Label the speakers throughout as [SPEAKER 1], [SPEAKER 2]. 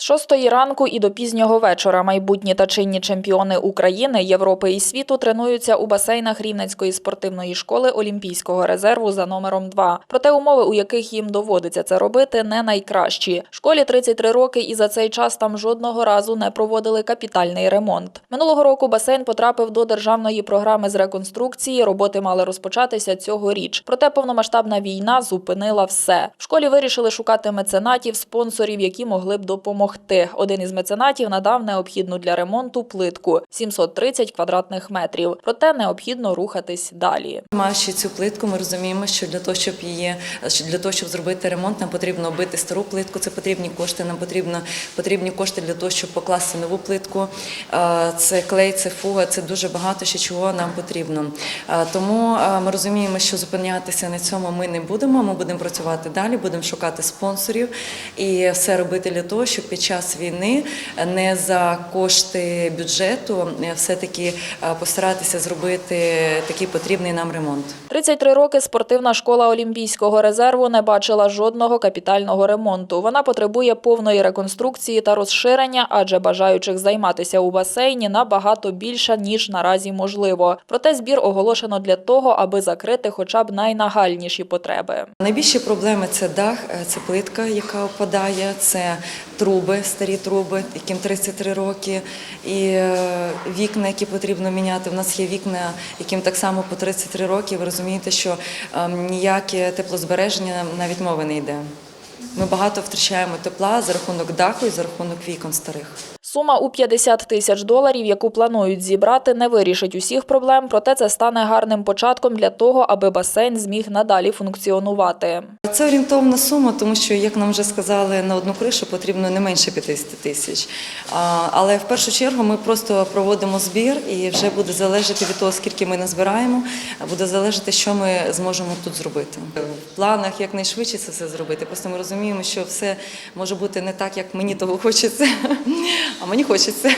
[SPEAKER 1] З шостої ранку і до пізнього вечора майбутні та чинні чемпіони України, Європи і світу тренуються у басейнах Рівненської спортивної школи Олімпійського резерву за номером 2. Проте умови, у яких їм доводиться це робити, не найкращі. Школі 33 роки, і за цей час там жодного разу не проводили капітальний ремонт. Минулого року басейн потрапив до державної програми з реконструкції. Роботи мали розпочатися цьогоріч. Проте повномасштабна війна зупинила все. В школі вирішили шукати меценатів, спонсорів, які могли б допомогти. Один із меценатів надав необхідну для ремонту плитку 730 квадратних метрів. Проте необхідно рухатись далі.
[SPEAKER 2] Маючи цю плитку, ми розуміємо, що для того, щоб її для того, щоб зробити ремонт, нам потрібно оббити стару плитку. Це потрібні кошти. Нам потрібно потрібні кошти для того, щоб покласти нову плитку. Це клей, це фуга, це дуже багато ще чого нам потрібно. Тому ми розуміємо, що зупинятися на цьому ми не будемо. Ми будемо працювати далі, будемо шукати спонсорів і все робити для того, щоб під час війни не за кошти бюджету е, все-таки е, постаратися зробити такий потрібний нам ремонт.
[SPEAKER 1] 33 роки спортивна школа Олімпійського резерву не бачила жодного капітального ремонту. Вона потребує повної реконструкції та розширення, адже бажаючих займатися у басейні набагато більше, ніж наразі можливо. Проте збір оголошено для того, аби закрити хоча б найнагальніші потреби.
[SPEAKER 2] Найбільші проблеми це дах, е, це плитка, яка опадає, це труби, старі труби, яким 33 роки, і е, вікна, які потрібно міняти. У нас є вікна, яким так само по 33 роки. Ви розумієте, що ем, ніяке теплозбереження навіть мови не йде. Ми багато втрачаємо тепла за рахунок даху і за рахунок вікон старих.
[SPEAKER 1] Сума у 50 тисяч доларів, яку планують зібрати, не вирішить усіх проблем, проте це стане гарним початком для того, аби басейн зміг надалі функціонувати.
[SPEAKER 2] Це орієнтовна сума, тому що, як нам вже сказали, на одну кришу потрібно не менше 50 тисяч. Але в першу чергу ми просто проводимо збір і вже буде залежати від того, скільки ми назбираємо, буде залежати, що ми зможемо тут зробити. В планах якнайшвидше це все зробити. Просто ми розуміємо, що все може бути не так, як мені того хочеться, а мені хочеться.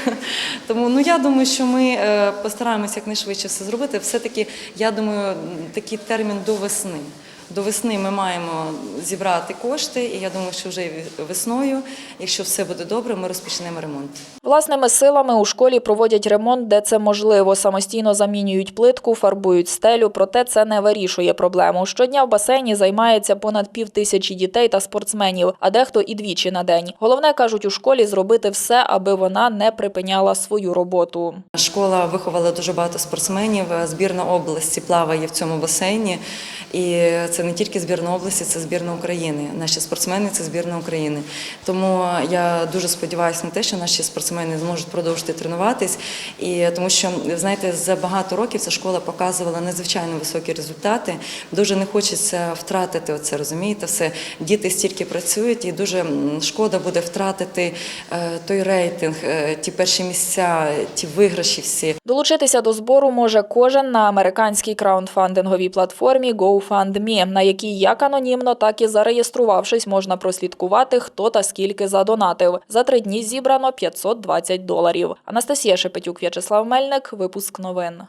[SPEAKER 2] Тому ну я думаю, що ми е, постараємося якнайшвидше все зробити. Все-таки я думаю, такий термін до весни. До весни ми маємо зібрати кошти, і я думаю, що вже весною, якщо все буде добре, ми розпочнемо ремонт.
[SPEAKER 1] Власними силами у школі проводять ремонт, де це можливо. Самостійно замінюють плитку, фарбують стелю, проте це не вирішує проблему. Щодня в басейні займається понад пів тисячі дітей та спортсменів, а дехто і двічі на день. Головне кажуть у школі зробити все, аби вона не припиняла свою роботу.
[SPEAKER 2] Школа виховала дуже багато спортсменів. Збірна області плаває в цьому басейні. І це не тільки збірна області, це збірна України. Наші спортсмени це збірна України. Тому я дуже сподіваюся на те, що наші спортсмени зможуть продовжити тренуватись. І тому що, знаєте, за багато років ця школа показувала надзвичайно високі результати. Дуже не хочеться втратити оце, розумієте, все. Діти стільки працюють, і дуже шкода буде втратити е, той рейтинг, е, ті перші місця, ті виграші всі.
[SPEAKER 1] Долучитися до збору може кожен на американській краундфандинговій платформі GoFundMe, на якій як анонімно, так і зареєструвавшись, можна прослідкувати, хто та скільки задонатив. За три дні зібрано 520 доларів. Анастасія Шепетюк, В'ячеслав Мельник. Випуск новин.